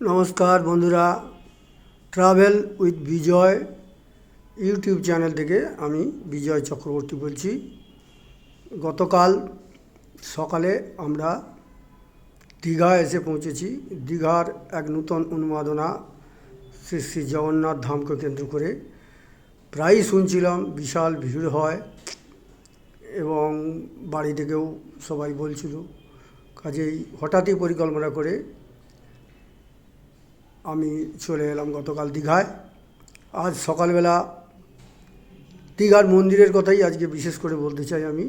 নমস্কার বন্ধুরা travel with Bijoy YouTube channel থেকে আমি বিজয় চক্রবর্তী বলছি। গতকাল সকালে আমরা দীঘা এসে পৌঁছেছি। দীঘার এক নূতন উন্মাদনা শ্রী শ্রী জগন্নাথ ধামকে কেন্দ্র করে। প্রায়ই শুনছিলাম, বিশাল ভিড় হয় এবং বাড়ি থেকেও সবাই বলছিল। কাজেই হঠাৎই পরিকল্পনা করে আমি চলে এলাম গতকাল দীঘায়। আজ সকালবেলা দীঘার মন্দিরের কথাই আজকে বিশেষ করে বলতে চাই আমি।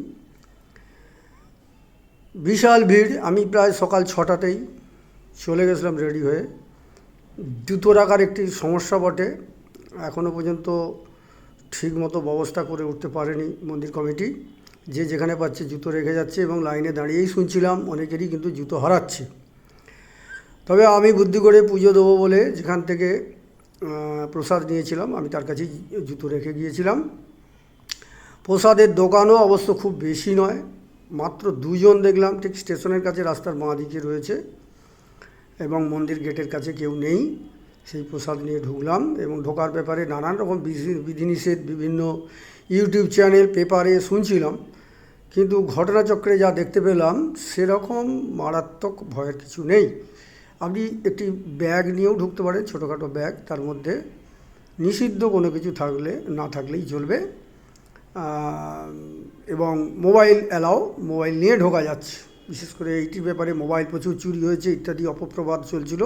বিশাল ভিড়, আমি প্রায় সকাল ছটাতেই চলে গেছিলাম রেডি হয়ে। জুতো রাখার একটি সমস্যা বটে। এখনও পর্যন্ত ঠিকমতো ব্যবস্থা করে উঠতে পারেনি মন্দির কমিটি। যে যেখানে পাচ্ছে জুতো রেখে যাচ্ছে এবং লাইনে দাঁড়িয়েই শুনছিলাম, অনেকেরই কিন্তু জুতো হারাচ্ছে। তবে আমি বুদ্ধি করে পুজো দেবো বলে যেখান থেকে প্রসাদ নিয়েছিলাম, আমি তার কাছেই জুতো রেখে গিয়েছিলাম। প্রসাদের দোকানও অবশ্য খুব বেশি নয়, মাত্র দুজন দেখলাম, ঠিক স্টেশনের কাছে, রাস্তার বাঁ দিকে রয়েছে এবং মন্দির গেটের কাছে কেউ নেই। সেই প্রসাদ নিয়ে ঢুকলাম এবং ঢোকার ব্যাপারে নানান রকম বিধি- বিধিনিষেধ, বিভিন্ন ইউটিউব চ্যানেল, পেপারে শুনছিলাম। কিন্তু ঘটনাচক্রে যা দেখতে পেলাম, সেরকম মারাত্মক ভয়ের কিছু নেই। আপনি একটি ব্যাগ নিয়েও ঢুকতে পারেন, ছোটোখাটো ব্যাগ, তার মধ্যে নিষিদ্ধ কোনো কিছু থাকলে, না থাকলেই চলবে। এবং মোবাইল অ্যালাও, মোবাইল নিয়ে ঢোকা যাচ্ছে। বিশেষ করে এইটির ব্যাপারে মোবাইল প্রচুর চুরি হয়েছে, ইত্যাদি অপপ্রবাদ চলছিল।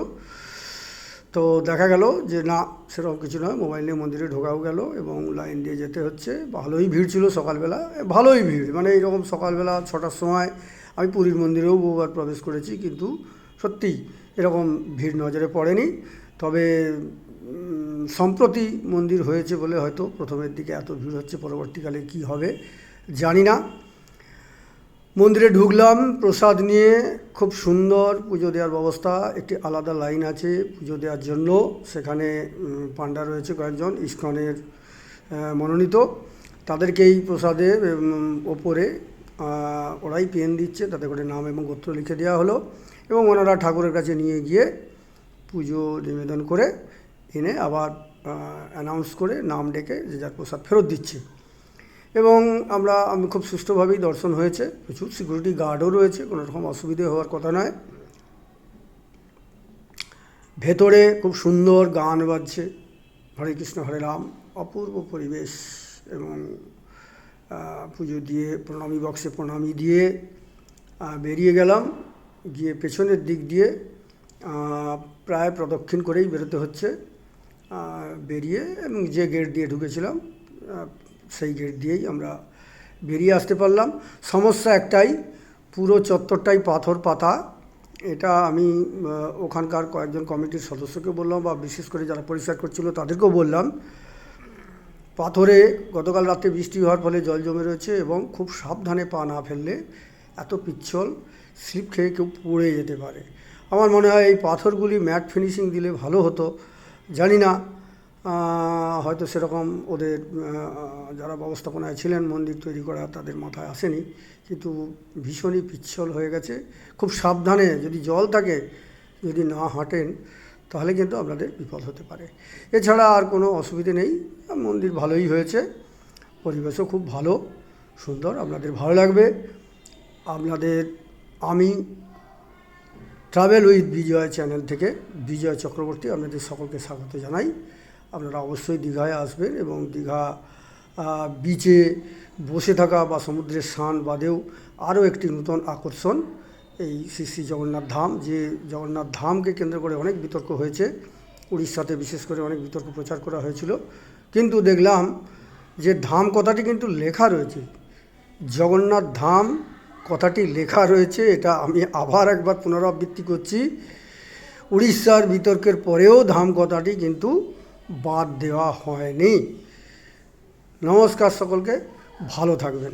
তো দেখা গেল যে, না, সেরকম কিছু নয়, মোবাইল নিয়ে মন্দিরে ঢোকাও গেল এবং লাইন দিয়ে যেতে হচ্ছে। ভালোই ভিড় ছিল সকালবেলা, ভালোই ভিড়। মানে এইরকম সকালবেলা ছটার সময় আমি পুরীর মন্দিরেও বহুবার প্রবেশ করেছি, কিন্তু সত্যি এরকম ভিড় নজরে পড়েনি। তবে সম্প্রতি মন্দির হয়েছে বলে হয়তো প্রথমের দিকে এত ভিড় হচ্ছে পরবর্তীকালে কি হবে জানি না। মন্দিরে ঢুকলাম প্রসাদ নিয়ে খুব সুন্দর পুজো দেওয়ার ব্যবস্থা একটি আলাদা লাইন আছে পুজো দেওয়ার জন্য সেখানে পাণ্ডা রয়েছে কয়েকজন ইস্কনের মনোনীত। তাদেরকেই প্রসাদের উম, ওপরে ওরাই পেন দিচ্ছে তাতে করে নাম এবং গোত্র লিখে দেওয়া হলো। এবং ওনারা ঠাকুরের কাছে নিয়ে গিয়ে পুজো নিবেদন করে এনে আবার অ্যানাউন্স করে নাম ডেকে যে যার প্রসাদ ফেরত দিচ্ছে। এবং আমরা, আমি খুব সুষ্ঠুভাবেই দর্শন হয়েছে, প্রচুর সিকিউরিটি গার্ডও রয়েছে, কোনো রকম অসুবিধে হওয়ার কথা নয়। ভেতরে খুব সুন্দর গান বাজছে, হরে কৃষ্ণ, হরে রাম, অপূর্ব পরিবেশ এবং পুজো দিয়ে, প্রণামী বক্সে প্রণামী দিয়ে বেরিয়ে গেলাম। গিয়ে পেছনের দিক দিয়ে প্রায় প্রদক্ষিণ করেই বেরোতে হচ্ছে বেরিয়ে এবং যে গেট দিয়ে ঢুকেছিলাম সেই গেট দিয়েই আমরা বেরিয়ে আসতে পারলাম। সমস্যা একটাই, পুরো চত্বরটাই পাথর পাতা। এটা আমি ওখানকার কয়েকজন কমিটির সদস্যকে বললাম বা বিশেষ করে যারা পরিষ্কার করছিল তাদেরকেও বললাম, পাথরে গতকাল রাতে বৃষ্টি হওয়ার ফলে জল জমে রয়েছে এবং খুব সাবধানে পা না ফেললে এত পিচ্ছল, স্লিপ খেয়ে কেউ পড়ে যেতে পারে। আমার মনে হয় এই পাথরগুলি ম্যাট ফিনিশিং দিলে ভালো হতো। জানি না হয়তো সেরকম ওদের যারা ব্যবস্থাপনায় ছিলেন, মন্দির তৈরি করা তাদের মাথায় আসেনি, কিন্তু ভীষণই পিচ্ছল হয়ে গেছে। খুব সাবধানে যদি জল থাকে, যদি না হাঁটেন, তাহলে কিন্তু আপনাদের বিপদ হতে পারে। এছাড়া আর কোনো অসুবিধে নেই। মন্দির ভালোই হয়েছে, পরিবেশও খুব ভালো, সুন্দর, আপনাদের ভালো লাগবে। আপনাদের, আমি ট্রাভেল উইথ বিজয় চ্যানেল থেকে বিজয় চক্রবর্তী আপনাদের সকলকে স্বাগত জানাই। আপনারা অবশ্যই দীঘায় আসবেন এবং দীঘা বিচে বসে থাকা বা সমুদ্রের স্নান বাদেও আরও একটি নতুন আকর্ষণ, এই শ্রী শ্রী জগন্নাথ ধাম, যে জগন্নাথ ধামকে কেন্দ্র করে অনেক বিতর্ক হয়েছে। উড়িষ্যাতে বিশেষ করে অনেক বিতর্ক প্রচার করা হয়েছিল। কিন্তু দেখলাম যে ধাম কথাটি কিন্তু লেখা রয়েছে, জগন্নাথ ধাম কথাটি লেখা রয়েছে, এটা আমি আবার একবার পুনরাবৃত্তি করছি। উড়িষ্যার বিতর্কের পরেও ধাম কথাটি কিন্তু বাদ দেওয়া হয়নি। নমস্কার সকলকে, ভালো থাকবেন।